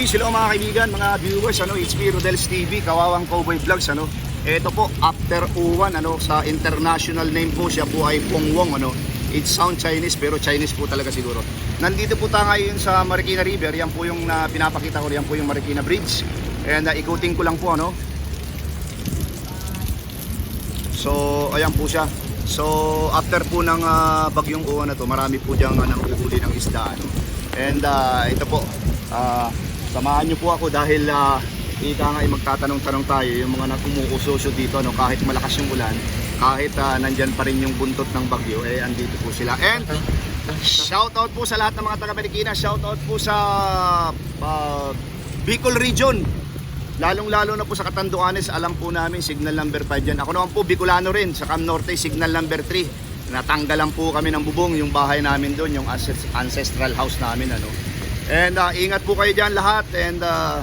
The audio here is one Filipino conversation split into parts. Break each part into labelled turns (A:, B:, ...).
A: Peace, hello mga kaibigan, mga viewers, ano, it's me, Rodels TV, Kawawang Cowboy Vlogs, ano. Ito po, after Uwan, ano, sa international name po, siya po ay Pong Wong, ano. It sound Chinese, pero Chinese po talaga siguro. Nandito po tayo ngayon sa Marikina River, yan po yung na pinapakita ko, yan po yung Marikina Bridge. And uh, ikutin ko lang po, ano. So, ayan po siya. So, after po ng ah, bagyong uwan na to, marami po diyang uh, nanguhuli ng isda. Ano. And uh, ito po, ah, samahan niyo po ako dahil uh, ika nga ay magtatanong-tanong tayo yung mga nakumuusosyo dito ano, kahit malakas yung ulan, kahit uh, nandyan pa rin yung buntot ng bagyo, eh andito po sila. And shout out po sa lahat ng mga taga Marikina, shout out po sa ah, Bicol Region, Lalong-lalo na po sa Catanduanes, alam po namin signal number 5 dyan. Ako naman po, Bicolano rin, sa Cam Norte, signal number 3. Natanggalan po kami ng bubong, yung bahay namin doon, yung ancest- ancestral house namin. Ano. And uh, ingat po kayo dyan lahat and uh,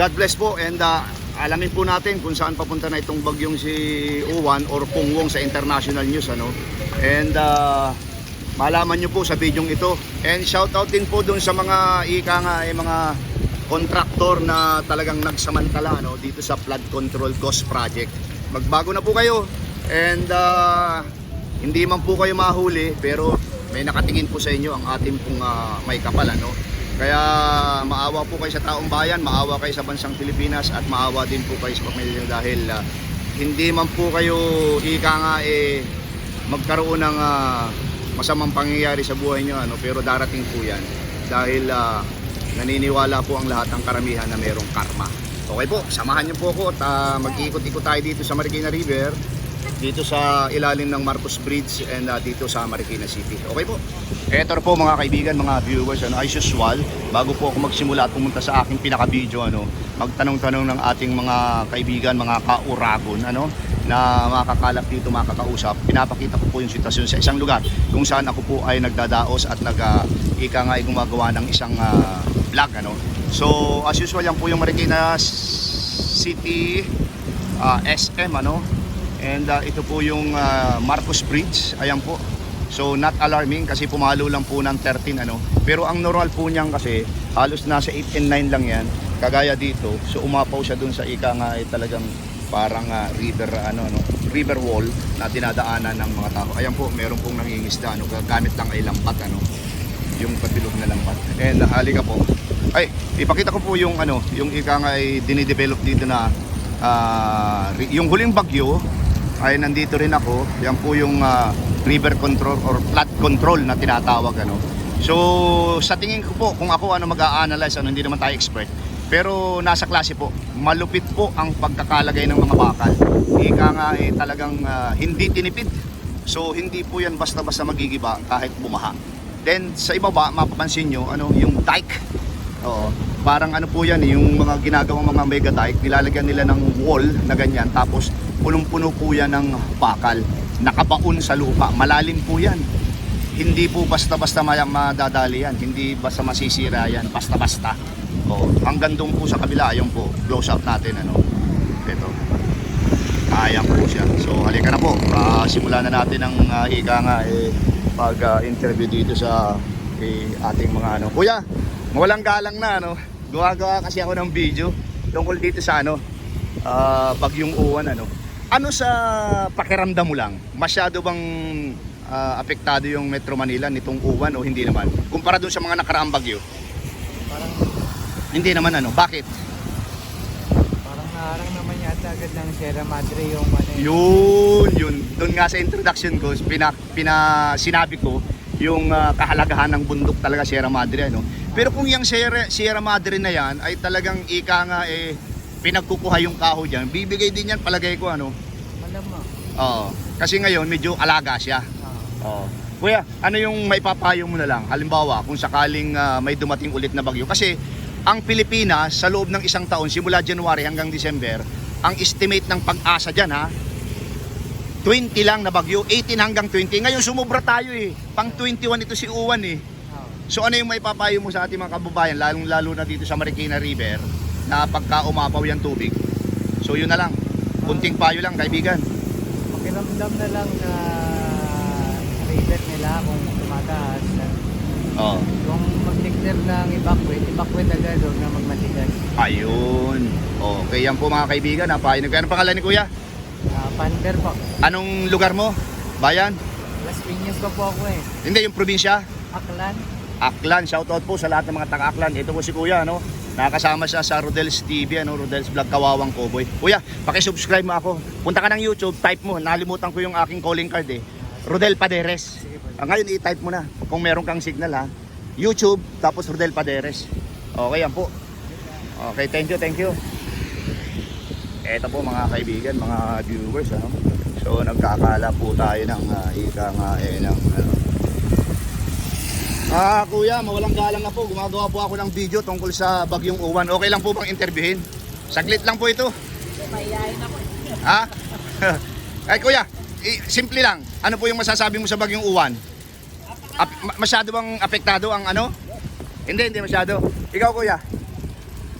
A: God bless po and uh, alamin po natin kung saan papunta na itong bagyong si Uwan or Pungwong sa international news. Ano. And uh, malaman nyo po sa bidyong ito. And shout out din po doon sa mga ika nga, eh, mga kontraktor na talagang nagsamantala no, dito sa flood control cost project. Magbago na po kayo and uh, hindi man po kayo mahuli pero may nakatingin po sa inyo ang ating pong uh, may kapal ano. Kaya maawa po kayo sa taong bayan, maawa kayo sa bansang Pilipinas at maawa din po kayo sa pamilya dahil uh, hindi man po kayo ika nga eh magkaroon ng ah, masamang pangyayari sa buhay niyo ano pero darating po 'yan dahil ah, naniniwala po ang lahat ng karamihan na mayroong karma. Okay po, samahan niyo po ako at ah, mag-ikot-ikot tayo dito sa Marikina River, dito sa ilalim ng Marcos Bridge and ah, dito sa Marikina City. Okay po. Eto po mga kaibigan, mga viewers, ano, as usual, bago po ako magsimula at pumunta sa aking pinaka-video, ano, magtanong-tanong ng ating mga kaibigan, mga kauragon, ano, na makakalap dito, makakausap. Pinapakita ko po yung sitwasyon sa isang lugar kung saan ako po ay nagdadaos at nag, ah, ika nga ay gumagawa ng isang ah, vlog, ano. So, as usual, yan po yung Marikina City ah, SM, ano, And uh, ito po yung uh, Marcos Bridge. Ayan po. So not alarming kasi pumalo lang po ng 13 ano. Pero ang normal po niyan kasi halos nasa 8 and 9 lang yan. Kagaya dito. So umapaw siya dun sa ika nga ay talagang parang uh, river ano no, river wall na dinadaanan ng mga tao. Ayan po, meron pong nangingisda ano, gamit lang ay lampat ano. Yung patilog na lampat. And uh, halika po. Ay, ipakita ko po yung ano, yung ika nga ay dinidevelop dito na ri- yung huling bagyo ay nandito rin ako. Yan po yung ah, river control or flood control na tinatawag ano. So sa tingin ko po kung ako ano mag-a-analyze ano hindi naman tayo expert. Pero nasa klase po, malupit po ang pagkakalagay ng mga bakal. Ika nga eh, talagang ah, hindi tinipid. So hindi po yan basta-basta magigiba kahit bumaha. Then sa ibaba mapapansin nyo ano yung dike. Oo. Parang ano po yan, eh, yung mga ginagawang mga mega dike, nilalagyan nila ng wall na ganyan, tapos punong-puno po yan ng bakal. Nakabaon sa lupa, malalim po yan. Hindi po basta-basta madadali yan, hindi basta masisira yan, basta-basta. Oo. Hanggang doon po sa kabila, ayun po, close up natin, ano. Ito. Ayan po siya. So halika na po, Ah, simulan na natin ang uh, ika nga eh, pag-interview dito sa eh, ating mga ano. Kuya, mawalang galang na ano. Gawa-gawa kasi ako ng video tungkol dito sa ano, ah, bagyong uwan ano. Ano sa pakiramdam mo lang? Masyado bang ah, apektado yung Metro Manila nitong uwan o hindi naman? Kumpara dun sa mga nakaraang bagyo?
B: Parang,
A: Hindi naman ano. Bakit?
B: parang naharang naman yata agad ng Sierra Madre yung ano eh.
A: Yun, yun. Doon nga sa introduction ko, pina, pina, sinabi ko yung ah, kahalagahan ng bundok talaga Sierra Madre. Ano? Pero kung yung Sierra, Sierra Madre na yan ay talagang ika nga eh, pinagkukuha yung kahoy dyan, bibigay din yan palagay ko ano.
B: Malamang.
A: Oo. Kasi ngayon medyo alaga siya.
B: Ah,
A: Oo. Kuya, ano yung maipapayo mo na lang? Halimbawa, kung sakaling ah, may dumating ulit na bagyo. Kasi ang Pilipinas, sa loob ng isang taon, simula January hanggang December, ang estimate ng pag-asa dyan ha, 20 lang na bagyo, 18 hanggang 20. Ngayon sumubra tayo eh. Pang 21 ito si Uwan eh.
B: ah.
A: So ano yung maipapayo mo sa ating mga kababayan, lalong lalo na dito sa Marikina River, na pagka umapaw yung tubig. So yun na lang. Kunting payo lang kaibigan.
B: Pakiramdam na lang na river nila kung tumataas.
A: Oo.
B: Kung mag-declare ng evacuate, evacuate agad huwag na magmatigas.
A: Ayun. Okay, yan po mga kaibigan. Napahinig ko. Anong pangalan ni Kuya?
B: Ah, pander po.
A: Anong lugar mo? Bayan?
B: Las Piñas pa po ako eh.
A: Hindi, yung probinsya?
B: Aklan.
A: Aklan. Shoutout po sa lahat ng mga taga-Aklan. Ito po si Kuya, no? Nakakasama siya sa Rodel's TV, ano? Rodel's Vlog Kawawang Cowboy. Kuya, paki-subscribe mo ako. Punta ka ng YouTube, type mo. Nalimutan ko yung aking calling card eh. Rodel Paderes. Ah, ngayon i-type mo na kung meron kang signal ha. YouTube tapos Rodel Paderes. Okay yan po. Okay, thank you, thank you. Eto po mga kaibigan, mga viewers ano. So nagkakala po tayo ng uh, ika nga eh ng ano. Ah, kuya, mawalang galang na po. Gumagawa po ako ng video tungkol sa Bagyong Uwan. Okay lang po bang interviewin? Saglit lang po ito. Ha? Ay kuya, simple lang. Ano po yung masasabi mo sa Bagyong Uwan? Ap- ma- masyado bang apektado ang ano? Hindi, hindi masyado. Ikaw kuya,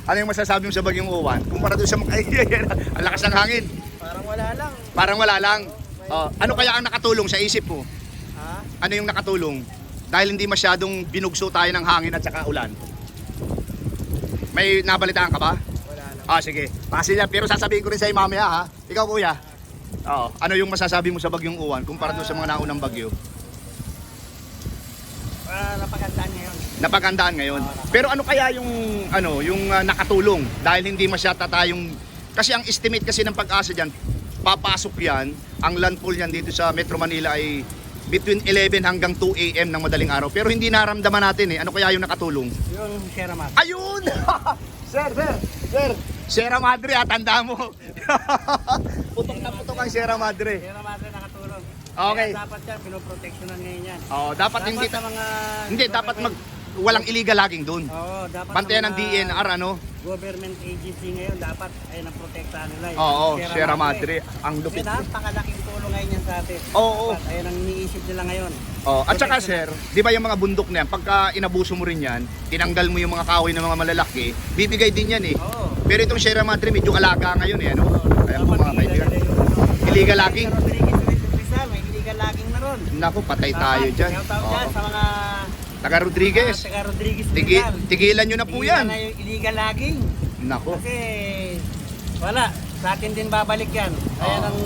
A: ano yung masasabi mo sa Bagyong Uwan? Kumpara doon sa mga... ang lakas ng hangin.
B: Parang wala lang.
A: Parang wala lang. Oh, ano kaya ang nakatulong sa isip mo?
B: Ha?
A: Ano yung nakatulong? Dahil hindi masyadong binugso tayo ng hangin at saka ulan. May nabalitaan ka ba?
B: Wala lang.
A: Ah, sige. Kasi yan, pero sasabihin ko rin sa iyo mamaya ha. Ikaw kuya. Oo. Ano yung masasabi mo sa bagyong uwan kumpara doon sa mga naunang bagyo?
B: Para napagandaan niya yun.
A: Napagandaan ngayon. Pero ano kaya yung ano, yung ah, nakatulong dahil hindi masyata tayong kasi ang estimate kasi ng pag-asa diyan, papasok yan, ang landfall niyan dito sa Metro Manila ay between 11 hanggang 2 AM ng madaling araw. Pero hindi naramdaman natin eh. Ano kaya yung nakatulong?
B: Yung Sierra Mat.
A: Ayun! sir, sir, sir. Sierra Madre, ah, tanda mo. putok na putok ang Sierra Madre.
B: Sierra Madre nakatulong.
A: Okay.
B: Kaya dapat yan, pinoproteksyonan ngayon yan.
A: Oh, dapat hindi
B: sa mga...
A: hindi dapat mag walang illegal logging doon.
B: Oo, dapat
A: Bantayan ng DNR ano?
B: Government agency ngayon, dapat ay naprotektahan nila. yung
A: Oo, Sierra Madre, ang
B: Kasi
A: lupit.
B: napakalaking yan sa atin.
A: Oo.
B: Dapat, ayun ang iniisip nila ngayon.
A: Oh, at saka sir, 'di ba yung mga bundok na yan, pagka inabuso mo rin 'yan, tinanggal mo yung mga kahoy ng mga malalaki, bibigay din 'yan eh.
B: Oo.
A: Pero itong Sierra Madre medyo alaga ngayon eh, ano? Ayan po mga kaibigan. Illegal logging.
B: Illegal logging na ron.
A: Naku, patay tayo diyan.
B: Out dyan
A: Oo.
B: sa mga
A: Taga Rodriguez.
B: taga Rodriguez
A: Tigi,
B: Rizal.
A: tigilan nyo na po
B: Tigilan
A: yan.
B: na yung illegal logging.
A: Nako.
B: Kasi wala, sa atin din babalik yan. Kaya
A: Oo.
B: nang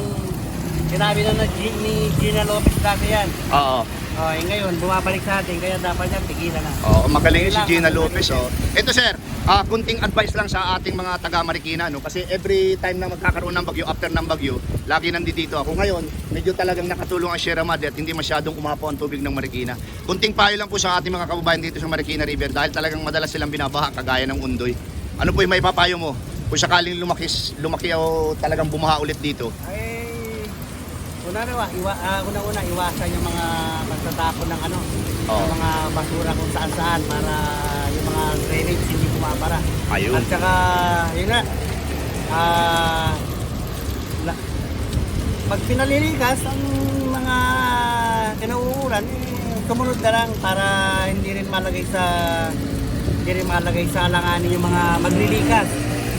B: sinabi na, na G- ni Gina Lopez dati yan.
A: Oo.
B: Oh, eh, ngayon, bumabalik sa atin, kaya dapat yan, tigilan na.
A: Oo, magaling si
B: Kailangan
A: Gina Lopez oh. Ito sir, ah kunting advice lang sa ating mga taga Marikina no kasi every time na magkakaroon ng bagyo after ng bagyo, lagi nandito ako. Ngayon, medyo talagang nakatulong ang Sierra Madre at hindi masyadong umapaw ang tubig ng Marikina. Kunting payo lang po sa ating mga kababayan dito sa Marikina River dahil talagang madalas silang binabaha kagaya ng Undoy. Ano po yung may papayo mo? Kung sakaling lumaki, lumaki o talagang bumaha ulit dito.
B: Ay, una na, iwa, ah, una-una, iwasan yung mga magtatapon ng ano, yung mga basura kung saan-saan para yung mga drainage hindi bumabara.
A: Ayun.
B: At saka, yun na, ah, la- pag pinaliligas ang mga kinauuran, eh, sumunod na lang para hindi rin malagay sa hindi rin malagay sa alanganin yung mga maglilikas.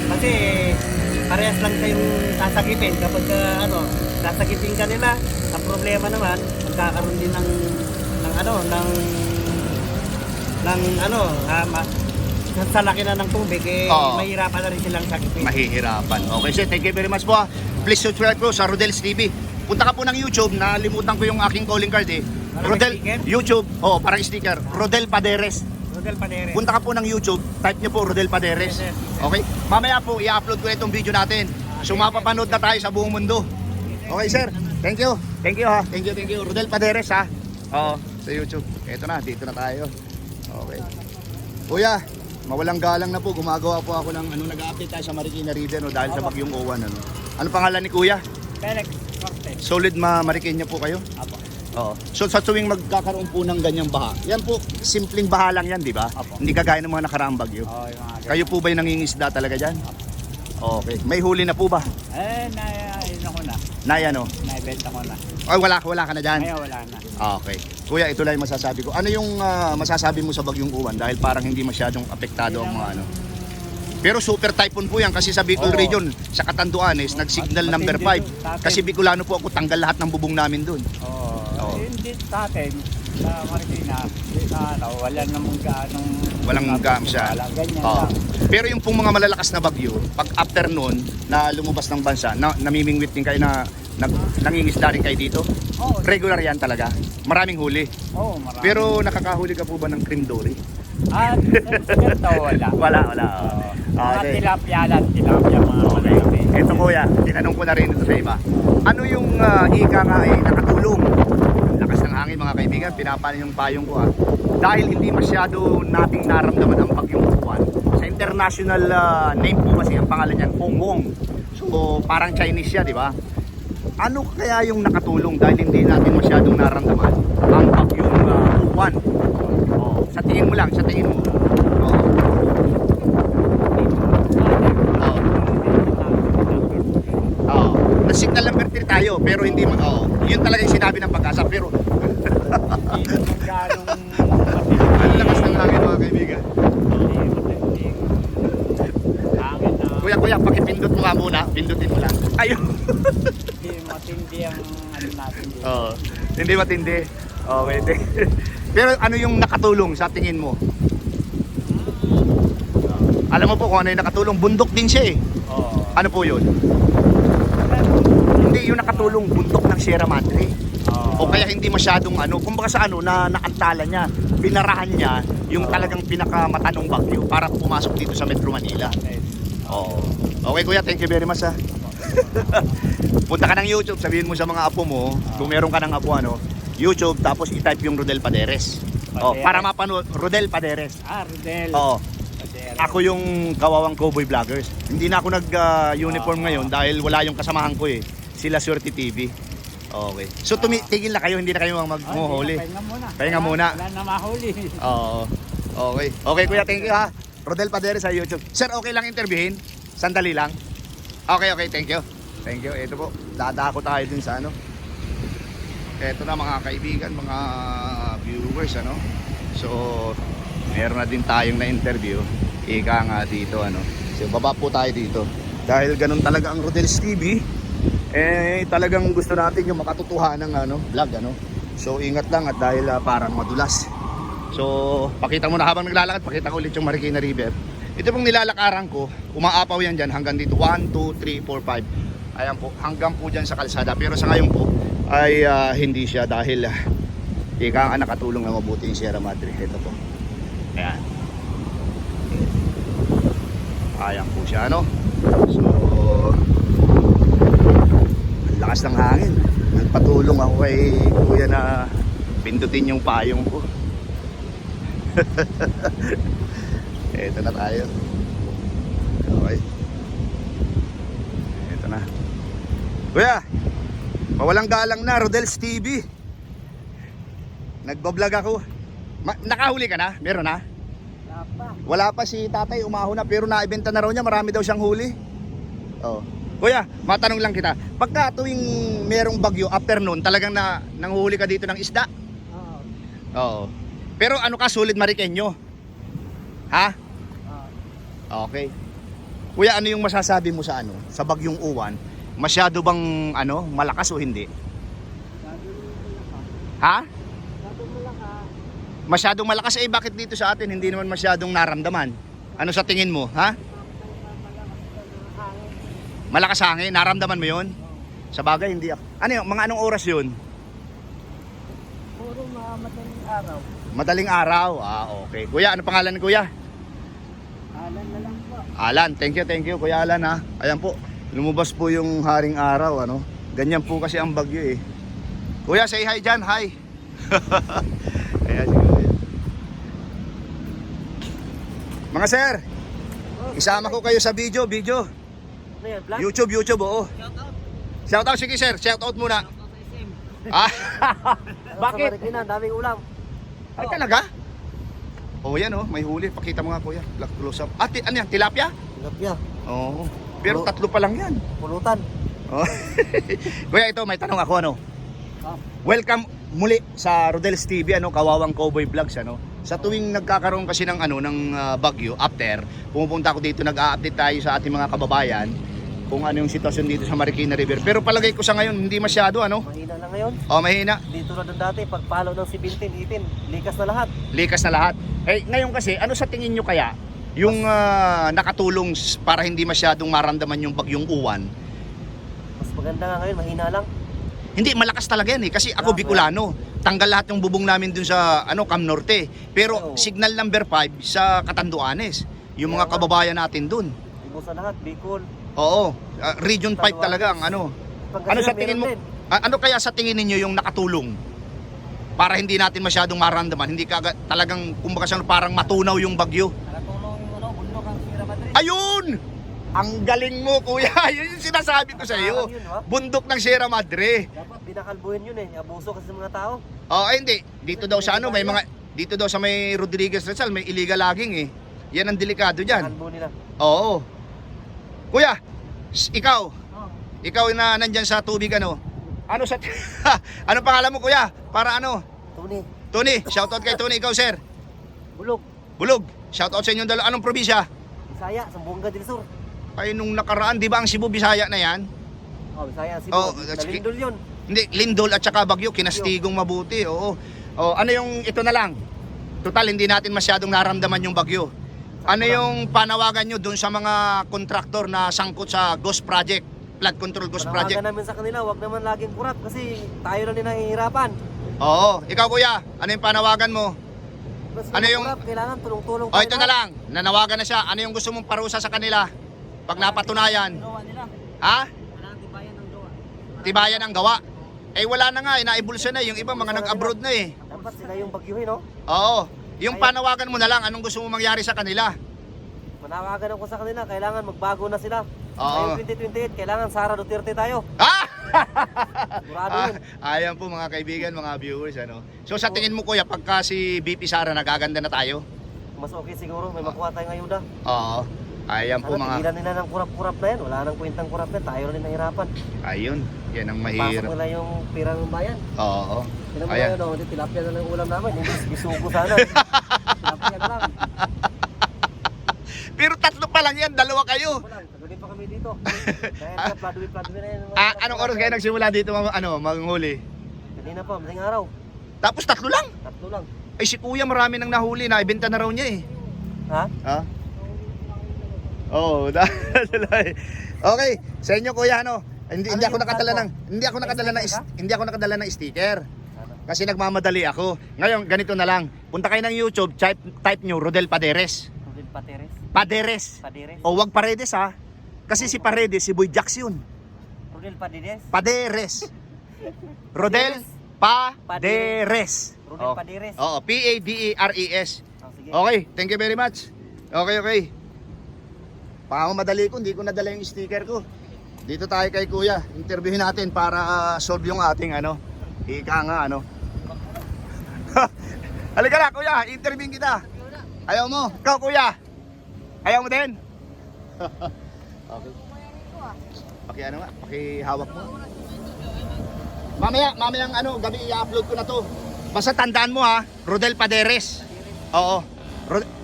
B: Kasi parehas lang kayong sasakipin kapag ah, ano, sasakipin ka nila. Ang problema naman, magkakaroon din ng ng ano, ng ng ano, ma- sa, sa laki na ng tubig, eh,
A: Oo.
B: mahirapan na rin silang sakipin.
A: mahihirapan. Okay sir, thank you very much po. ah. Please subscribe po sa Rodel's TV. Punta ka po ng YouTube, nalimutan ko yung aking calling card eh.
B: Parang
A: Rodel,
B: sticker?
A: YouTube, oh, parang sticker. Rodel Paderes.
B: Rodel Paderes.
A: Punta ka po ng YouTube, type nyo po Rodel Paderes.
B: Yes, sir.
A: Okay? Mamaya po, i-upload ko na itong video natin. So mapapanood na tayo sa buong mundo. Okay sir, thank you. Thank you ha. Thank you, thank you. Rodel Paderes ha. Oo, sa YouTube. Ito na, dito na tayo. Okay. Kuya, mawalang galang na po. Gumagawa po ako ng ano, nag-update tayo sa Marikina River no, dahil sa bagyong Owan. Ano. ano pangalan ni Kuya?
B: Felix Cortez.
A: Solid ma Marikina po kayo?
B: Apo.
A: Oo. So sa tuwing magkakaroon po ng ganyang baha, yan po, simpleng baha lang yan, di ba?
B: Apo.
A: Hindi kagaya ng mga nakaraang bagyo.
B: Yung mga
A: Kayo po ba'y nangingisda talaga dyan? Okay. May huli na po ba?
B: Eh, na, yun ako na.
A: Nay ano?
B: Naibenta ko na.
A: Ay, wala, wala ka na dyan?
B: Kaya wala na.
A: Okay. Kuya, ito lang yung masasabi ko. Ano yung ah, masasabi mo sa bagyong uwan? Dahil parang hindi masyadong apektado ang mga ano. Pero super typhoon po yan kasi sa Bicol
B: Oo.
A: region, sa Catanduanes, nag-signal number
B: matindi
A: 5.
B: doon sa atin.
A: Kasi Bicolano po ako, tanggal lahat ng bubong namin doon.
B: Oo.
A: Oo.
B: Hindi sa atin,
C: sa Marikina, di na, ano, wala namang gaanong...
A: Walang gamsa.
C: Wala, ganyan
A: Oo.
C: lang.
A: Pero yung pong mga malalakas na bagyo, pag after noon na lumabas ng bansa, na, namimingwit din kayo na nag, nangingisda rin kayo dito?
C: Oo,
A: Regular yan talaga. Maraming huli.
C: oo, marami.
A: Pero nakakahuli ka po ba ng cream dory?
C: At, ito, wala.
A: Wala, wala.
C: Oo.
A: Ah,
C: Mga
A: okay.
C: tilapia lang, tilapia mga malaki.
A: Ito kuya, tinanong ko na rin ito sa iba. Ano yung ah, ika nga ay nakatulong? Hangin mga kaibigan, pinapanin yung payong ko ha. Dahil hindi masyado nating naramdaman ang bagyong Juan. Sa international ah, name po kasi ang pangalan niyan, Hong Hong. So parang Chinese siya, di ba? Ano kaya yung nakatulong dahil hindi natin masyadong naramdaman ang bagyong uh, Juan? Oh, sa tingin mo lang, sa tingin mo. Oh. Oh. Oo. Na signal number 3 tayo, pero hindi oo. Yun talaga yung sinabi ng pag-asa, pero
C: Hindi naman gaanong
A: ang lakas ng hangin mga kaibigan. Kuya, kuya, pakipindot mo nga muna. Pindutin mo lang. Ayun.
C: hindi matindi ang ano natin dito.
A: Oo. Hindi matindi. Okay. pero ano yung nakatulong sa tingin mo? Alam mo po kung ano yung nakatulong. Bundok din siya eh.
C: Oo.
A: Ano po yun? Hindi yung nakatulong bundok ng Sierra Madre.
C: Oo.
A: O kaya hindi masyadong ano, kumbaga sa ano na naantala niya, binarahan niya yung talagang pinakamatanong bagyo para pumasok dito sa Metro Manila. Oo. Okay kuya, thank you very much ha. Punta ka ng YouTube, sabihin mo sa mga apo mo, kung meron ka ng apo ano, YouTube tapos i-type yung Rodel Paderes. Oh,
C: Paderes.
A: para mapanood Rodel Paderes.
C: Ah, Rodel.
A: Oo.
C: Rodel.
A: Ako yung kawawang cowboy vloggers. Hindi na ako nag-uniform
C: Ah.
A: ngayon dahil wala yung kasamahan ko eh. Sila Swerte TV. Okay. So tumi tigil na kayo, hindi na kayo
C: hindi na, Pahinga muna.
A: Pahinga muna.
C: Wala na mahuli.
A: Oo. Okay. Okay kuya, thank you ha. Rodel Paderes sa YouTube. Sir, okay lang interviewin? Sandali lang. Okay, okay, thank you. Thank you. Ito po, dadako tayo dun sa ano. Ito na mga kaibigan, mga viewers ano. So, meron na din tayong na-interview. Ika nga dito ano. So, baba po tayo dito. Dahil ganun talaga ang Rodel's TV. Eh, talagang gusto natin yung makatotohanan ng ano, vlog ano. So, ingat lang at dahil ah, parang madulas. So, pakita mo na habang naglalakad, pakita ko ulit yung Marikina River. Ito pong nilalakaran ko, umaapaw yan dyan hanggang dito. 1, 2, 3, 4, 5. Ayan po, hanggang po dyan sa kalsada. Pero sa ngayon po, ay ah, hindi siya dahil uh, ika nga nakatulong na mabuti yung Sierra Madre. Ito po. Ayan. Ayan po siya, ano? So, lakas ng hangin. Nagpatulong ako kay kuya na pindutin yung payong ko. Ito na tayo. Okay. Ito na. Kuya, mawalang galang na, Rodel's TV. Nagbablog ako. Ma- nakahuli ka na? Meron na?
C: Tapa.
A: Wala pa si tatay, umaho na pero naibenta na raw niya, marami daw siyang huli. Oh. Kuya, matanong lang kita. Pagka tuwing merong bagyo, afternoon, talagang na nanguhuli ka dito ng isda?
C: Oo.
A: Oo. Pero ano ka, sulit marikenyo? Ha?
C: Oo.
A: Okay. Kuya, ano yung masasabi mo sa ano? Sa bagyong uwan? Masyado bang ano, malakas o hindi? Ha? Masyadong malakas eh bakit dito sa atin hindi naman masyadong naramdaman? Ano sa tingin mo, ha? Malakas hangin, naramdaman mo 'yon? Sa bagay hindi ako. Ano yun, mga anong oras 'yun?
C: Puro mga madaling araw.
A: Madaling araw. Ah, okay. Kuya, ano pangalan ni Kuya?
C: Alan na lang po.
A: Alan, thank you, thank you Kuya Alan ha. Ayan po, lumabas po yung haring araw ano. Ganyan po kasi ang bagyo eh. Kuya, say hi dyan, hi. Ayan si Kuya. Mga sir, isama ko kayo sa video, video. YouTube, YouTube, oo. Shout out, sige sir, shout out muna. Ah, bakit?
B: Marikina, daming ulam.
A: Ay talaga? Oh, yan oh, may huli. Pakita mo nga kuya. Black close up. Ah, ti- ano yan? Tilapia?
B: Tilapia,
A: Oo. Pero
B: Oh.
A: tatlo pa lang yan.
B: pulutan.
A: Oh. Kuya, ito may tanong ako ano.
C: Ah.
A: Welcome muli sa Rodel's TV ano, Kawawang Cowboy Vlogs ano. Sa tuwing nagkakaroon kasi ng ano ng ah, bagyo after, pumupunta ako dito nag-a-update tayo sa ating mga kababayan kung ano yung sitwasyon dito sa Marikina River. Pero palagay ko sa ngayon, hindi masyado, ano?
D: Mahina lang ngayon.
A: O, mahina.
D: Di tulad ng dati, pag palo ng 17, 18, likas na lahat.
A: Likas na lahat. Eh, ngayon kasi, ano sa tingin nyo kaya? Yung ah, nakatulong para hindi masyadong maramdaman yung bagyong uwan.
D: Mas maganda nga ngayon, mahina lang.
A: Hindi, malakas talaga yan eh. Kasi ako
D: Grabe.
A: Bicolano. Tanggal lahat yung bubong namin dun sa ano, Cam Norte. Pero signal number 5 sa Catanduanes. Yung mga kababayan natin dun.
D: Ibos na lahat, Bicol.
A: Oo. ah, Region 5 talaga ang ano. Ano sa tingin mo? A- ano kaya sa tingin ninyo yung nakatulong? Para hindi natin masyadong maramdaman. Hindi kaga, talagang kumbaga sa parang matunaw yung bagyo.
E: Nakatulong yung ano, bundok ang Sierra Madre.
A: Ayun! Ang galing mo, kuya. Yun yung sinasabi ko sa iyo.
D: Yun, ha?
A: Bundok ng Sierra Madre.
D: Dapat binakalbuhin yun eh. Abuso kasi mga tao.
A: Oh, ay hindi. Dito daw sa ano, may mga dito daw sa may Rodriguez Rizal, may illegal logging eh. Yan ang delikado diyan.
D: Kalbo nila.
A: Oo. Kuya, ikaw,
E: Oh.
A: ikaw na nandyan sa tubig ano? Ano sa Ano pangalan mo kuya? Para ano?
D: Tuni,
A: Tony, shoutout kay Tony ikaw sir.
D: Bulog,
A: Bulog, shoutout sa inyong dalawa. Anong probinsya?
D: Bisaya, Sambuanga del Sur.
A: Ay nung nakaraan, 'di ba ang Cebu Bisaya na 'yan?
D: Oh, Bisaya, Cebu.
A: Oh,
D: Nalindol yun.
A: Hindi, Lindol at saka Bagyo, kinastigong mabuti. Oo. Oh, ano yung ito na lang? Total, hindi natin masyadong naramdaman yung Bagyo. Ano yung panawagan nyo dun sa mga kontraktor na sangkot sa Ghost Project, Flood Control Ghost Project?
D: Panawagan namin sa kanila, wag naman laging kurap kasi tayo na din ang hihirapan.
A: Oo. Ikaw kuya, ano yung panawagan mo?
D: Mas
A: Ano yung-
D: kurap, kailangan tulong-tulong
A: O ito na lang, nanawagan na siya. Ano yung gusto mong parusa sa kanila? Pag napatunayan.
E: Gawa nila.
A: Ha?
E: Wala nang tibayan ng gawa.
A: Tibayan ang gawa. Eh wala na nga, eh, naibulsa na. Yung iba mga nag-abroad na eh.
D: Dapat sila yung bagyuhin, no?
A: Oo. Yung panawagan mo na lang, anong gusto mo mangyari sa kanila?
D: Manawagan ako sa kanila, kailangan magbago na sila.
A: Oo.
D: Ngayong 2028, kailangan Sara Duterte tayo.
A: Ah! Ah
D: yun.
A: ayan po mga kaibigan, mga viewers. Ano? So sa tingin mo kuya, pagka si BP Sara nagaganda na tayo?
D: Mas okay siguro, may makuha tayong ayuda.
A: Oo. Ayan po
D: Sana
A: mga...
D: tigilan nila ng kurap-kurap na yan. Wala nang kwentang kurap yan. Tayo rin nahirapan.
A: Ayun, yan ang
D: Pasok
A: mahirap.
D: nila yung pirang bayan.
A: Oo.
D: Tinan mo
A: Ayan.
D: na yun, oh, tilapia na lang ulam namin. Hindi bisugo sana. tilapia na lang.
A: Pero tatlo pa lang yan, dalawa kayo.
D: Wala, tagunin pa kami dito. Na yan. mga
A: Ah, anong oras kayo nagsimula dito mga, ano, manghuli?
D: Kanina pa, madaling araw.
A: Tapos tatlo lang.
D: Tatlo lang.
A: Ay si kuya marami nang nahuli na, ibenta na raw niya eh.
D: Ha?
A: Ha? Oo, oh, Okay, sa inyo kuya ano, hindi
D: Ano
A: hindi ako
D: yung
A: nakadala ng
D: mo?
A: hindi ako nakadala ng is- hindi ako nakadala ng sticker. Kasi nagmamadali ako. Ngayon, ganito na lang. Punta kayo ng YouTube, type, type nyo Rodel Paderes.
D: Rodel Pateres.
A: Paderes.
D: Paderes.
A: O wag Paredes ha. Kasi si Paredes, si Boy Jax yun.
D: Rodel Paderes.
A: Paderes. Rodel Paderes.
D: Rodel
A: Oh.
D: Paderes.
A: Oo, P-A-D-E-R-E-S.
D: Sige.
A: Okay, thank you very much. Okay, okay. Baka madali ko, hindi ko nadala yung sticker ko. Dito tayo kay Kuya. Interviewin natin para ah, solve yung ating ano. Ika nga ano. Halika na, Kuya. Interviewin kita. Ayaw mo? Ikaw, Kuya. Ayaw mo din? okay. Paki ano nga, paki hawak mo. Mamaya, mamaya ang ano, gabi i-upload ko na to. Basta tandaan mo ha, Rodel Paderes. Oo. Rod-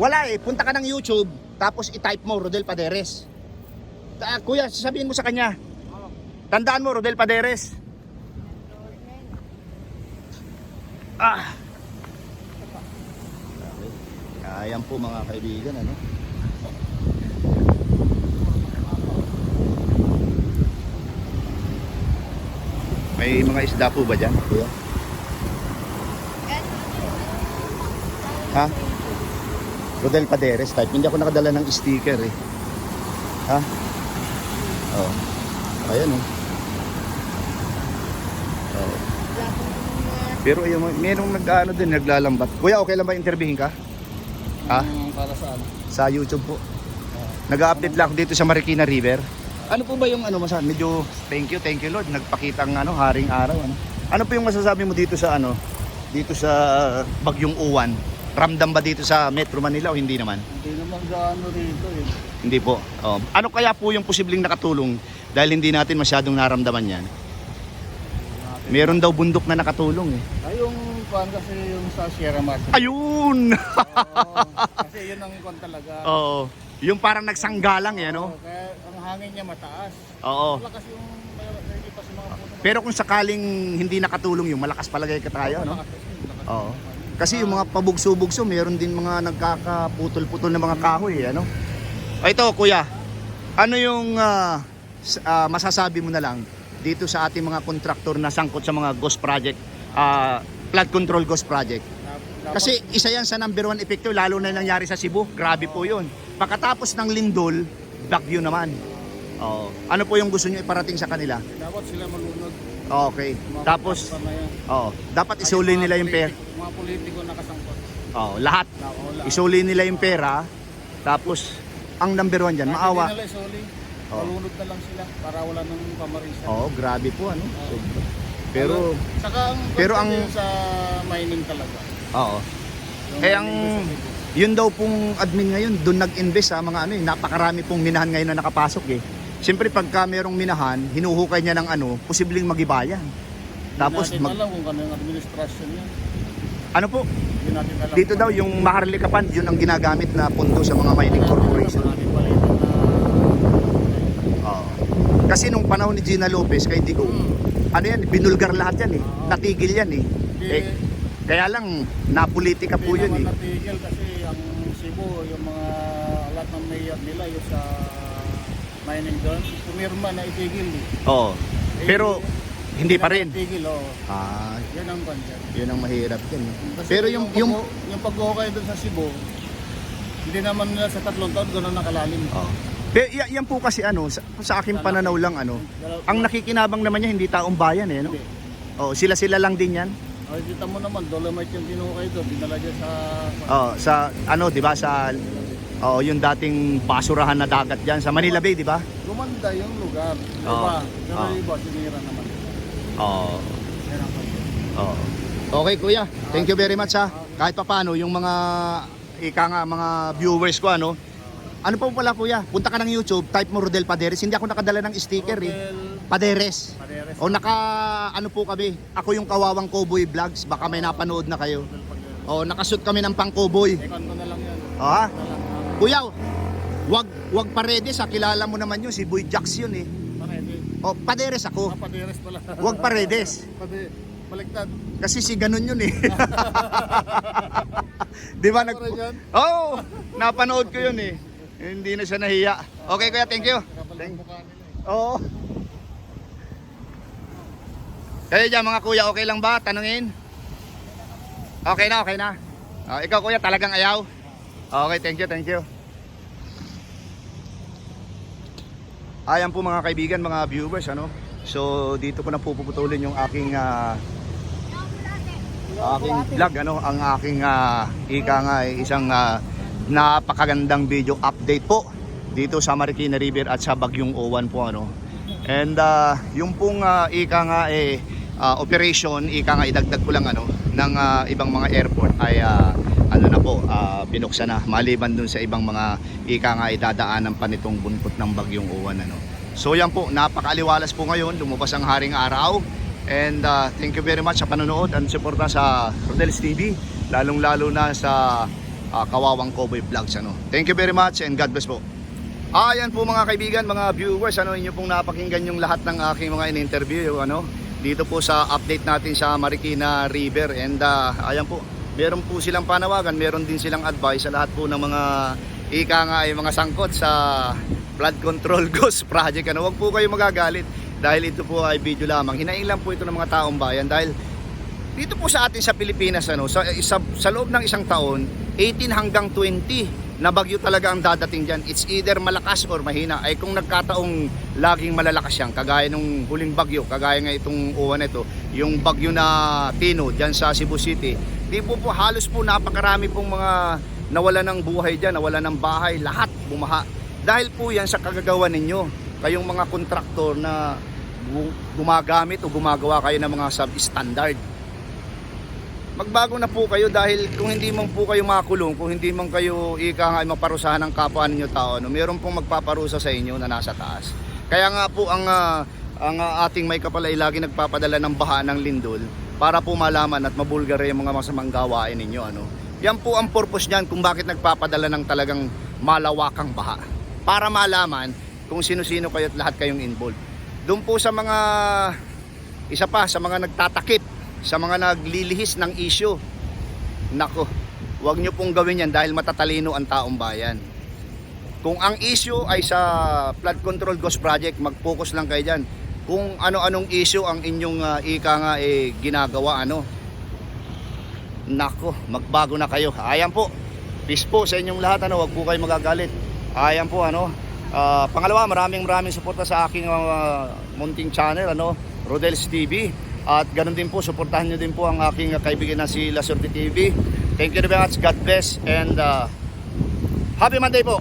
A: wala eh, punta ka ng YouTube, tapos i-type mo Rodel Paderes. Ta- kuya, sasabihin mo sa kanya. Tandaan mo Rodel Paderes. Ah. Ayan po mga kaibigan, ano? May mga isda po ba? Kuya? Ha? Rodel Paderes type. Hindi ako nakadala ng sticker eh. Ha? Oh. Ayan. Oh. Pero ayun, merong nag-ano din, naglalambat. Kuya, okay lang ba interviewin ka? Ha?
E: Mm, para saan?
A: Sa YouTube po. Nag-update lang ako dito sa Marikina River. Ano po ba yung ano masa? Medyo thank you, thank you Lord. Nagpakitang ano, haring araw ano. Ano po yung masasabi mo dito sa ano? Dito sa Bagyong Uwan? Ramdam ba dito sa Metro Manila o hindi naman?
E: Hindi naman gaano rito eh.
A: Hindi po. Oh. Ano kaya po yung posibleng nakatulong dahil hindi natin masyadong naramdaman yan? Meron daw bundok na nakatulong eh.
E: Ay, yung kwan kasi yung sa Sierra Madre.
A: Ayun!
E: Oo, kasi yun ang kwan talaga.
A: Oo. Yung parang nagsanggalang eh, ano?
E: Kaya ang hangin niya mataas.
A: Oo.
E: Malakas yung pa sa mga puno.
A: Pero kung sakaling hindi nakatulong yung malakas palagay ka tayo, no?
E: Malakas yun, malakas.
A: Oo. Kasi yung mga pabugso-bugso, meron din mga nagkakaputol-putol na mga kahoy, eh, ano? O ito, kuya. Ano yung ah, s- ah, masasabi mo na lang dito sa ating mga kontraktor na sangkot sa mga ghost project, ah, flood control ghost project? Kasi isa yan sa number one epekto, lalo na nangyari sa Cebu. Grabe po yun. Pagkatapos ng lindol, bagyo naman. Oo. Ano po yung gusto nyo iparating sa kanila?
E: dapat sila malunod.
A: Okay.
E: Mga
A: Tapos, oo. Dapat isuli nila yung pera.
E: Mga politiko nakasangkot.
A: Oo. Lahat. Isuli nila yung pera. Tapos, ang number one dyan, maawa.
E: Hindi nila isuli.
A: Oo.
E: Malunod na lang sila para wala nang pamarisan.
A: Oo, grabe po ano. Sobra. Pero,
E: Saka ang
A: pero ang-
E: sa mining talaga.
A: oo.
E: Yung
A: Eh, ang, yun daw pong admin ngayon, doon nag-invest sa mga ano eh, napakarami pong minahan ngayon na nakapasok eh. Siyempre pagka merong minahan, hinuhukay niya ng ano, posibleng magibayan. Tapos,
E: natin
A: mag,
E: alam kung ano yung administrasyon niya.
A: ano po,
E: natin alam.
A: dito daw
E: ano
A: yung Maharlika Fund, yun ang ginagamit na pondo sa mga mining corporation.
E: Maraming palitan na-
A: Oo. Kasi nung panahon ni Gina Lopez, kay Digo, ano yan, binulgar lahat yan eh. Natigil yan eh. Eh, kaya lang, napolitika po yun eh.
E: natigil kasi ang Cebu, yung mga lahat ng mayor nila yung sa mining doon, pumirma na itigil. eh.
A: Oo. Pero, hindi pa rin.
E: Itigil, oo.
A: Ah,
E: Yan ang kanya.
A: yun ang mahirap yan. eh.
E: Kasi
A: Pero yung, yung,
E: pag- yung pag-hukay doon sa Cebu, hindi naman nila sa tatlong taon gano'n nakalalim.
A: Oo. Pero y- yan po kasi ano, sa, sa aking pananaw lang ano, ang nakikinabang naman niya hindi taong bayan eh, no?
E: Hindi.
A: Oh, sila-sila lang din yan.
E: Oh, kita mo naman, dolomite yung tinukay doon, dinala dyan sa...
A: Oh, sa ano, 'di ba, sa oh, yung dating basurahan na dagat diyan sa Manila Bay, 'di ba?
E: Gumanda yung lugar.
A: Oo.
E: Diba? Pero
A: Oo.
E: iba, sinira naman.
A: Oh.
E: Yan ang kanya.
A: Oh. Okay, kuya. Thank you very much ha. Kahit papaano yung mga ika nga mga viewers ko ano. Ano pa pala kuya? Punta ka ng YouTube, type mo Rodel Paderes. Hindi ako nakadala ng sticker eh.
E: Hotel
A: Paderes.
E: Paderes.
A: O naka ano po kami, ako yung kawawang cowboy vlogs, baka may napanood na kayo.
E: Paderes.
A: O nakashoot kami ng pang cowboy.
E: Second ko na lang yan.
A: Ha?
E: Lang. ah,
A: Kuya, wag wag paredes, ha? kilala mo naman yun, si Boy Jax yun eh.
E: Parede.
A: O Paderes ako.
E: Ah, Paderes pala.
A: Wag paredes.
E: Pade, baliktad.
A: Kasi si ganun yun eh. Di ba nag. Oo, napanood ko yun eh. Hindi na siya nahiya. Okay kuya, thank you. Thank-. Oo. Kayo dyan mga kuya, okay lang ba? Tanungin. Okay na, okay na. Ah, ikaw kuya, talagang ayaw? Okay, thank you, thank you. Ayan po mga kaibigan, mga viewers, ano? So, dito ko na puputulin yung aking ah, aking vlog, ano? Ang aking ah, ika nga, eh, isang ah, napakagandang video update po dito sa Marikina River at sa Bagyong Owan po, ano? And ah, yung pong ah, ika nga eh ah, operation, ika nga idagdag ko lang ano ng ah, ibang mga airport ay ah, ano na po ah, binuksan na maliban dun sa ibang mga ika nga idadaanan pa nitong buntot ng Bagyong Owan ano. So yan po, napakaaliwalas po ngayon, lumabas ang haring araw. And ah, thank you very much sa panonood and suporta sa Rodel's TV, lalong-lalo na sa ah, Kawawang Cowboy Vlogs ano. Thank you very much and God bless po. Ayan po mga kaibigan, mga viewers, ano inyo pong napakinggan yung lahat ng aking mga in-interview, ano, dito po sa update natin sa Marikina River and ah, ayan po, meron po silang panawagan, meron din silang advice sa lahat po ng mga ika nga ay mga sangkot sa flood control ghost project. Ano, wag po kayo magagalit dahil ito po ay video lamang. Hinaing lang po ito ng mga taong bayan dahil dito po sa atin sa Pilipinas ano sa, sa, sa loob ng isang taon 18 hanggang 20 na bagyo talaga ang dadating diyan it's either malakas or mahina. Ay kung nagkataong laging malalakas yan kagaya nung huling bagyo kagaya nga itong uwan ito yung bagyo na Tino diyan sa Cebu City di po po halos po napakarami pong mga nawala ng buhay diyan nawala ng bahay lahat bumaha. Dahil po yan sa kagagawa ninyo kayong mga kontraktor na gu- gumagamit o gumagawa kayo ng mga substandard magbago na po kayo dahil kung hindi man po kayo makulong, kung hindi man kayo ika nga ay maparusahan ng kapwa ninyo tao, no, meron pong magpaparusa sa inyo na nasa taas. Kaya nga po ang ah, ang ah, ating may kapal ay lagi nagpapadala ng baha ng lindol para po malaman at mabulgar yung mga masamang gawain ninyo ano. Yan po ang purpose niyan kung bakit nagpapadala ng talagang malawakang baha para malaman kung sino-sino kayo at lahat kayong involved. Doon po sa mga isa pa sa mga nagtatakip, sa mga naglilihis ng issue. Nako, wag nyo pong gawin yan dahil matatalino ang taong bayan. Kung ang issue ay sa flood control ghost project, mag-focus lang kayo dyan. Kung ano-anong issue ang inyong ah, ika nga eh, ginagawa, ano. Nako, magbago na kayo. Ayan po. Peace po sa inyong lahat, ano. Wag po kayo magagalit. Ayan po, ano. Ah, pangalawa, maraming maraming suporta sa aking ah, munting channel, ano. Rodels TV. At ganun din po, suportahan nyo din po ang aking kaibigan na si La Sorte TV. Thank you very much. God bless. And ah, happy Monday po.